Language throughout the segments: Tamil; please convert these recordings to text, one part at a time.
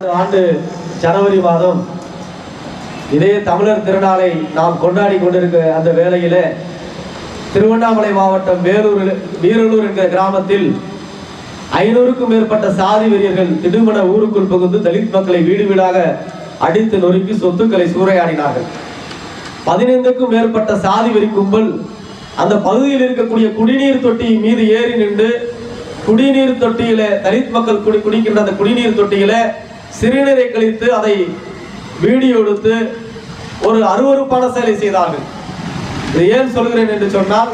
ஆண்டு ஜனவரி மாதம் இதே தமிழர் திருநாளை நாம் கொண்டாடி கொண்டிருக்க அந்த வேளையிலே திருவண்ணாமலை மாவட்டம் வேலூர் வீரலூர் என்கிற கிராமத்தில் ஐநூறுக்கும் மேற்பட்ட சாதி வெறியர்கள் திடுமண ஊருக்குள் புகுந்து தலித் மக்களை வீடு வீடாக அடித்து நொறுக்கி சொத்துக்களை சூறையாடினார்கள். பதினைந்துக்கும் மேற்பட்ட சாதி வெறி கும்பல் அந்த பகுதியில் இருக்கக்கூடிய குடிநீர் தொட்டி மீது ஏறி நின்று குடிநீர் தொட்டியில தலித் மக்கள் குடி குடிக்கின்ற அந்த குடிநீர் தொட்டியில சிறுநீரை கழித்து அதை வீடியோ எடுத்து ஒரு அருவருப்பான செயலை செய்தார்கள். இது ஏன் சொல்கிறேன் என்று சொன்னால்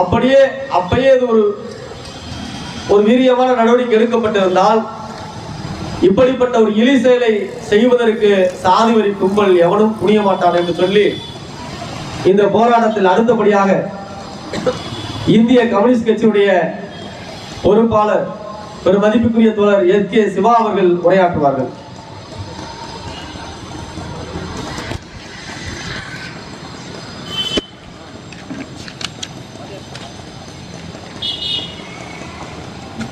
அப்படியே அப்பயே இது ஒரு ஒரு வீரியமான நடவடிக்கை எடுக்கப்பட்டிருந்தால் இப்படிப்பட்ட ஒரு இழி செயலை செய்வதற்கு சாதி வரி கும்பல் எவனும் புனிய மாட்டான் என்று சொல்லி இந்த போராட்டத்தில் அடுத்தபடியாக இந்திய கம்யூனிஸ்ட் கட்சியுடைய பொறுப்பாளர் ஒரு மதிப்புக்குரிய தோழர் எஸ் கே சிவா அவர்கள் உரையாற்றுவார்கள்.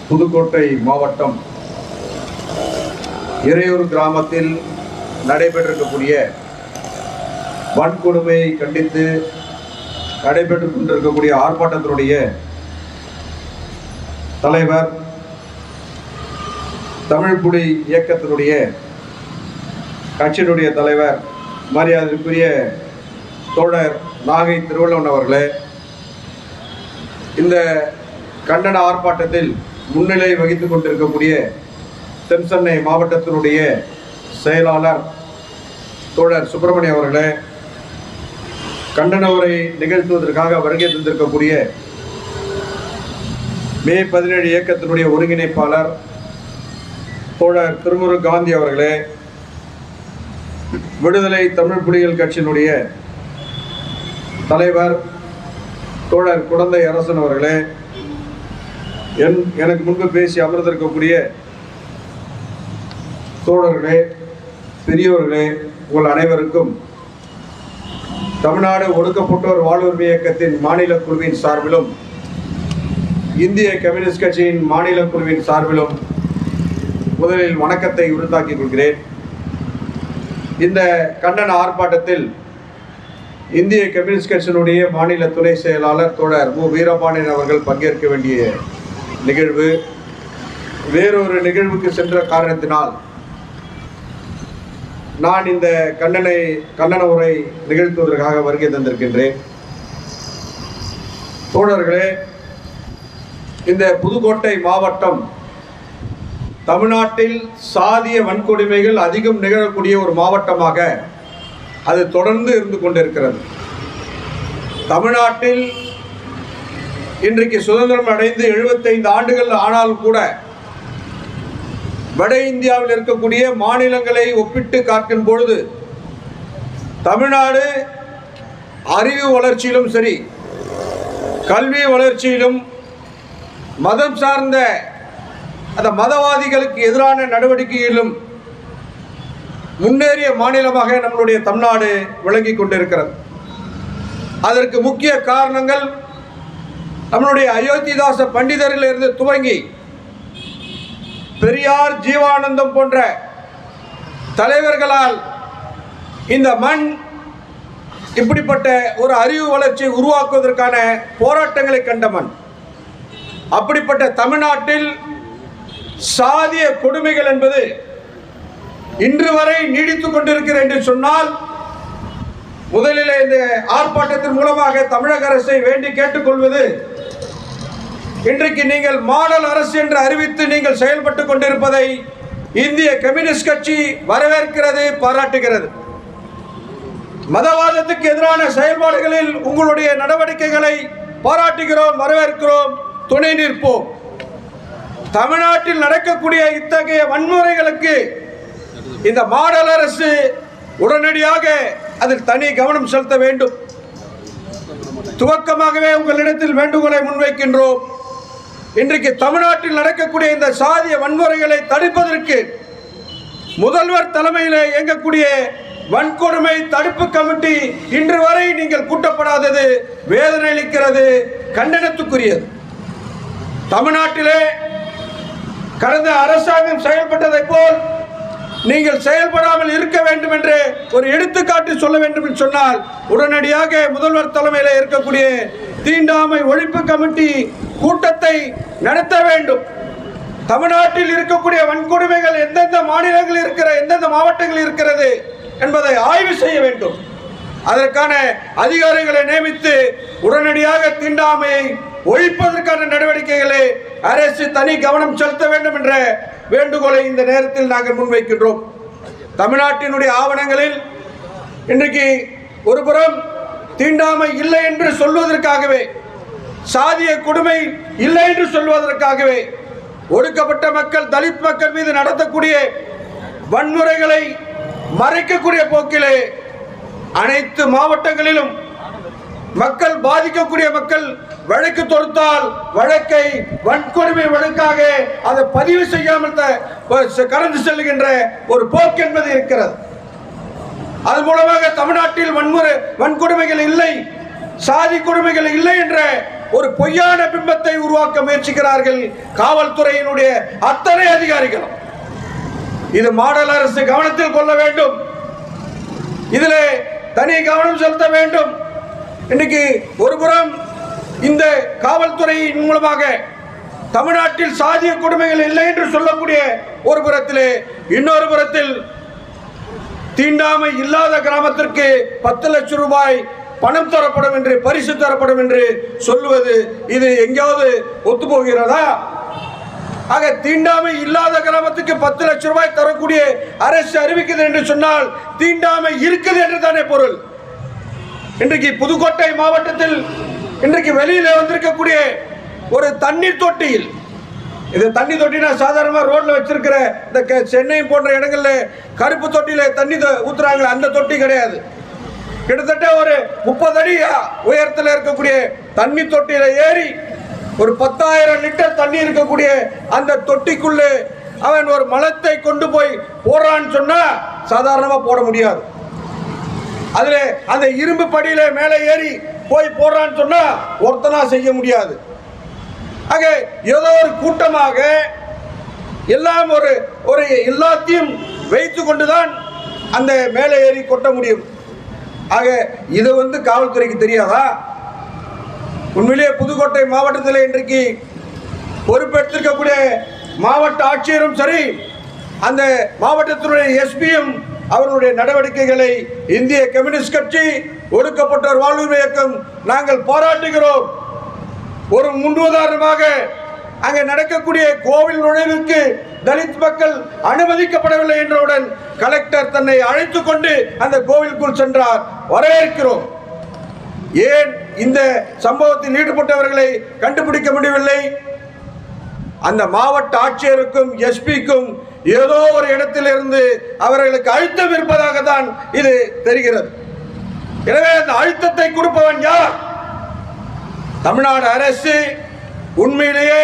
புதுக்கோட்டை மாவட்டம் இறையூர் கிராமத்தில் நடைபெற்றிருக்கக்கூடிய வன்கொடுமையை கண்டித்து நடைபெற்று கொண்டிருக்கக்கூடிய ஆர்ப்பாட்டத்தினுடைய தலைவர் தமிழ் புலி இயக்கத்தினுடைய கட்சியினுடைய தலைவர் மரியாதைக்குரிய தோழர் நாகை திருவள்ளுவன் அவர்களே இந்த கண்டன ஆர்ப்பாட்டத்தில் முன்னிலை வகித்து கொண்டிருக்கக்கூடிய தென்சென்னை மாவட்டத்தினுடைய செயலாளர் தோழர் சுப்பிரமணிய அவர்களே கண்டன உரை நிகழ்த்துவதற்காக வருகை தந்திருக்கக்கூடிய மே பதினேழு இயக்கத்தினுடைய ஒருங்கிணைப்பாளர் தோழர் திருமுரு காந்தி அவர்களே விடுதலை தமிழ் புலிகள் கட்சியினுடைய தலைவர் தோழர் குழந்தை அரசன் அவர்களே என் எனக்கு முன்பு பேசி அமர்ந்திருக்கக்கூடிய தோழர்களே பெரியோர்களே உங்கள் அனைவருக்கும் தமிழ்நாடு ஒடுக்கப்பட்டோர் வாழ்வுரிமை இயக்கத்தின் மாநில குழுவின் சார்பிலும் இந்திய கம்யூனிஸ்ட் கட்சியின் மாநில குழுவின் சார்பிலும் முதலில் வணக்கத்தை உறுத்தாக்கிக் கொள்கிறேன். இந்த கண்டன ஆர்ப்பாட்டத்தில் இந்திய கம்யூனிஸ்ட் கட்சியினுடைய மாநில துணை செயலாளர் தோழர் மு. வீரபாண்டியன் அவர்கள் பங்கேற்க வேண்டிய நிகழ்வு. வேறொரு நிகழ்வுக்கு சென்ற காரணத்தினால் நான் இந்த கண்டனை கண்டன உரை நிகழ்த்துவதற்காக வருகை தந்திருக்கின்றேன். தோழர்களே இந்த புதுக்கோட்டை மாவட்டம் தமிழ்நாட்டில் சாதிய வன்கொடுமைகள் அதிகம் நிகழக்கூடிய ஒரு மாவட்டமாக அது தொடர்ந்து இருந்து கொண்டிருக்கிறது. தமிழ்நாட்டில் இன்றைக்கு சுதந்திரம் அடைந்து 75 ஆண்டுகள் ஆனாலும் கூட வட இந்தியாவில் இருக்கக்கூடிய மாநிலங்களை ஒப்பிட்டு காட்டும் பொழுது தமிழ்நாடு அறிவு வளர்ச்சியிலும் சரி கல்வி வளர்ச்சியிலும் மதம் சார்ந்த அந்த மதவாதிகளுக்கு எதிரான நடவடிக்கையிலும் முன்னேறிய மாநிலமாக நம்மளுடைய தமிழ்நாடு விளங்கி கொண்டிருக்கிறது. அதற்கு முக்கிய காரணங்கள் நம்மளுடைய அயோத்திதாச பண்டிதரிலிருந்து துவங்கி பெரியார் ஜீவானந்தம் போன்ற தலைவர்களால் இந்த மண் இப்படிப்பட்ட ஒரு அறிவு வளர்ச்சியை உருவாக்குவதற்கான போராட்டங்களை கண்ட மண். அப்படிப்பட்ட தமிழ்நாட்டில் சாதிய கொடுமைகள் என்பது இன்று வரை நீடித்துக் கொண்டிருக்கிறது என்று சொன்னால் முதலில் இந்த ஆர்ப்பாட்டத்தின் மூலமாக தமிழக அரசை வேண்டி கேட்டுக்கொள்வது இன்றைக்கு நீங்கள் மாடல் அரசு என்று அறிவித்து நீங்கள் செயல்பட்டு கொண்டிருப்பதை இந்திய கம்யூனிஸ்ட் கட்சி வரவேற்கிறது பாராட்டுகிறது. மதவாதத்துக்கு எதிரான செயல்பாடுகளில் உங்களுடைய நடவடிக்கைகளை பாராட்டுகிறோம் வரவேற்கிறோம் துணை நிற்போம். தமிழ்நாட்டில் நடக்கக்கூடிய இத்தகைய வன்முறைகளுக்கு இந்த மாடல் அரசு உடனடியாக அதில் தனி கவனம் செலுத்த வேண்டும். துவக்கமாகவே உங்களிடத்தில் வேண்டுகோளை முன்வைக்கின்றோம். இன்றைக்கு தமிழ்நாட்டில் நடக்கக்கூடிய இந்த சாதிய வன்முறைகளை தடுப்பதற்கு முதல்வர் தலைமையில் இயங்கக்கூடிய வன்கொடுமை தடுப்பு கமிட்டி இன்று வரை நீங்கள் கூட்டப்படாதது வேதனை அளிக்கிறது கண்டனத்துக்குரியது. தமிழ்நாட்டிலே கடந்த அரசாங்கம் செயல்பட்டதை போல் நீங்கள் செயல்படாமல் இருக்க வேண்டும் என்று ஒரு எடுத்துக்காட்டு சொல்ல வேண்டும் என்று சொன்னால் உடனடியாக முதல்வர் தலைமையில் இருக்கக்கூடிய தீண்டாமை ஒழிப்பு கமிட்டி கூட்டத்தை நடத்த வேண்டும். தமிழ்நாட்டில் இருக்கக்கூடிய வன்கொடுமைகள் எந்தெந்த மாநிலங்களில் இருக்கிற எந்தெந்த மாவட்டங்களில் இருக்கிறது என்பதை ஆய்வு செய்ய வேண்டும். அதற்கான அதிகாரிகளை நியமித்து உடனடியாக தீண்டாமையை ஒழிப்பதற்கான நடவடிக்கைகளை அரசு தனி கவனம் செலுத்த வேண்டும் என்ற வேண்டுகோளை இந்த நேரத்தில் நாங்கள் முன்வைக்கின்றோம். தமிழ்நாட்டினுடைய ஆவணங்களில் இன்றைக்கு ஒருபுறம் தீண்டாமை இல்லை என்று சொல்வதற்காகவே சாதிய கொடுமை இல்லை என்று சொல்வதற்காகவே ஒடுக்கப்பட்ட மக்கள் தலித் மக்கள் மீது நடத்தக்கூடிய வன்முறைகளை மறைக்கக்கூடிய போக்கிலே அனைத்து மாவட்டங்களிலும் மக்கள் பாதிக்கக்கூடிய மக்கள் வழக்கு தொடுத்தால் வழக்கை வன்கொடுமை வழக்காக அதை பதிவு செய்யாமல் த- கடந்து செல்கின்ற ஒரு போக்கு என்பது இருக்கிறது. அது மூலமாக தமிழ்நாட்டில் வன்முறை வன்கொடுமைகள் இல்லை சாதி கொடுமைகள் இல்லை என்ற ஒரு பொய்யான பிம்பத்தை உருவாக்க முயற்சிக்கிறார்கள் காவல்துறையினுடைய அத்தனை அதிகாரிகளும். இது மாடல் அரசு கவனத்தில் கொள்ள வேண்டும். இதிலே தனி கவனம் செலுத்த வேண்டும். இன்னைக்கு ஒருபுறம் இந்த காவல்துறையின் மூலமாக தமிழ்நாட்டில் சாதிய கொடுமைகள் இல்லை என்று சொல்லக்கூடிய ஒரு புறத்திலே இன்னொரு புறத்தில் தீண்டாமை இல்லாத கிராமத்திற்கு பத்து லட்சம் ரூபாய் பணம் தரப்படும் என்று பரிசு தரப்படும் என்று சொல்லுவது இது எங்கேயாவது ஒத்துப்போகிறதா? ஆக தீண்டாமை இல்லாத கிராமத்துக்கு பத்து லட்சம் ரூபாய் தரக்கூடிய அரசு அறிவிக்குது என்று சொன்னால் தீண்டாமை இருக்குது என்று தானே பொருள். இன்றைக்கு புதுக்கோட்டை மாவட்டத்தில் இன்றைக்கு வெளியில வந்திருக்கக்கூடிய ஒரு தண்ணீர் தொட்டியில். இது தண்ணி தொட்டினா சாதாரணமாக ரோட்ல வச்சிருக்கிற இந்த சென்னை போன்ற இடங்கள்ல கருப்பு தொட்டியில தண்ணி ஊற்றுறாங்களே அந்த தொட்டி கிடையாது. கிட்டத்தட்ட ஒரு முப்பது அடி உயரத்தில் இருக்கக்கூடிய தண்ணி தொட்டியில ஏறி ஒரு பத்தாயிரம் லிட்டர் தண்ணி இருக்கக்கூடிய அந்த தொட்டிக்குள்ளே அவன் ஒரு மலத்தை கொண்டு போய் போடுறான்னு சொன்னா சாதாரணமாக போட முடியாது. அதுல அந்த இரும்பு படியில மேலே ஏறி போய் போடுறான்னு சொன்னா ஒருத்தனா செய்ய முடியாது. ஆக ஏதோ ஒரு கூட்டமாக எல்லாம் ஒரு ஒரு எல்லாத்தையும் வைத்து கொண்டுதான் அந்த மேலே ஏறி கொட்ட முடியும். ஆக இது வந்து காவல்துறைக்கு தெரியாதா? உண்மையிலேயே புதுக்கோட்டை மாவட்டத்தில் இன்றைக்கு பொறுப்பெடுத்திருக்கக்கூடிய மாவட்ட ஆட்சியரும் சரி அந்த மாவட்டத்தினுடைய எஸ்பியும் அவர்களுடைய நடவடிக்கைகளை இந்திய கம்யூனிஸ்ட் கட்சி ஒடுக்கப்பட்டோர் வாழ்வு இயக்கம் நாங்கள் பாராட்டுகிறோம். ஒரு முன்னுதாரணமாக அங்கே நடக்கக்கூடிய கோவில் நுழைவுக்கு தலித் மக்கள் அனுமதிக்கப்படவில்லை என்றவுடன் கலெக்டர் தன்னை அழைத்து கொண்டு அந்த கோவிலுக்குள் சென்றார். வரவேற்கிறோம். ஏன் இந்த சம்பவத்தில் ஈடுபட்டவர்களை கண்டுபிடிக்க முடியவில்லை? அந்த மாவட்ட ஆட்சியருக்கும் எஸ்பிக்கும் ஏதோ ஒரு இடத்திலிருந்து அவர்களுக்கு அழுத்தம் இருப்பதாக தான் இது தெரிகிறது. எனவே அந்த அழுத்தத்தை கொடுப்பவன் யார்? தமிழ்நாடு அரசு உண்மையிலேயே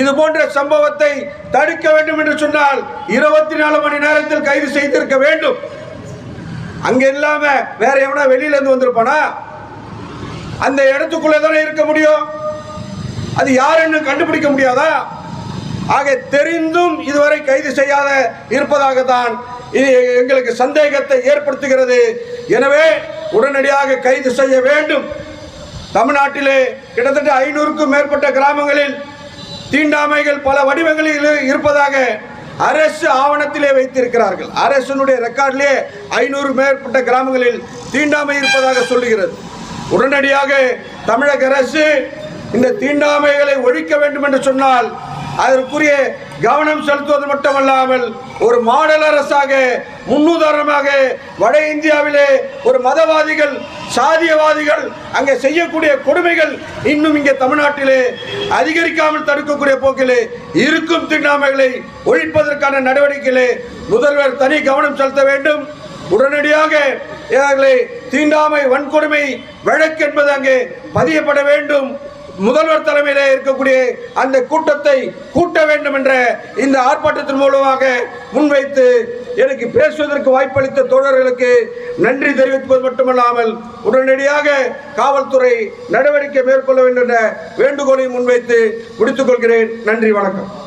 இது போன்ற சம்பவத்தை தடுக்க வேண்டும் என்று சொன்னால் இருபத்தி நாலு மணி நேரத்தில் கைது செய்திருக்க வேண்டும். அங்க இல்லாம வேற எவனா வெளியில இருந்து வந்திருப்பானா? அந்த இடத்துக்குள்ள தானே இருக்க முடியும்? அது யாருன்னு கண்டுபிடிக்க முடியாதா? ஆக தெரிந்தும் செய்யாத இருப்பதாகத்தான் இது எங்களுக்கு சந்தேகத்தை ஏற்படுத்துகிறது. எனவே உடனடியாக கைது செய்ய வேண்டும். தமிழ்நாட்டிலே கிட்டத்தட்ட ஐநூறுக்கும் மேற்பட்ட கிராமங்களில் தீண்டாமைகள் பல வடிவங்களில் இருப்பதாக அரசு ஆவணத்திலே வைத்திருக்கிறார்கள். அரசனுடைய ரெக்கார்டிலே ஐநூறு மேற்பட்ட கிராமங்களில் தீண்டாமை இருப்பதாக சொல்லுகிறது. உடனடியாக தமிழக அரசு இந்த தீண்டாமைகளை ஒழிக்க வேண்டும் என்று சொன்னால் அதற்குரிய கவனம் செலுத்துவது மட்டுமல்லாமல் ஒரு மாடல் அரசாக முன்னுதாரணமாக வட இந்தியாவிலே ஒரு மதவாதிகள் சாதியவாதிகள் அங்கே செய்யக்கூடிய கொடுமைகள் இன்னும் இங்கே தமிழ்நாட்டிலே அதிகரிக்காமல் தடுக்கக்கூடிய போக்கிலே இருக்கும் தீண்டாமைகளை ஒழிப்பதற்கான நடவடிக்கையிலே முதல்வர் தனி கவனம் செலுத்த வேண்டும். உடனடியாக தீண்டாமை வன்கொடுமை வழக்கு என்பது அங்கே பதியப்பட வேண்டும். முதல்வர் தலைமையிலே இருக்கக்கூடிய அந்த கூட்டத்தை கூட்ட வேண்டும் என்ற இந்த ஆர்ப்பாட்டத்தின் மூலமாக முன்வைத்து எனக்கு பேசுவதற்கு வாய்ப்பளித்த தோழர்களுக்கு நன்றி தெரிவிப்பது மட்டுமல்லாமல் உடனடியாக காவல்துறை நடவடிக்கை மேற்கொள்ள வேண்டும் என்ற வேண்டுகோளை முன்வைத்து முடித்துக் கொள்கிறேன். நன்றி வணக்கம்.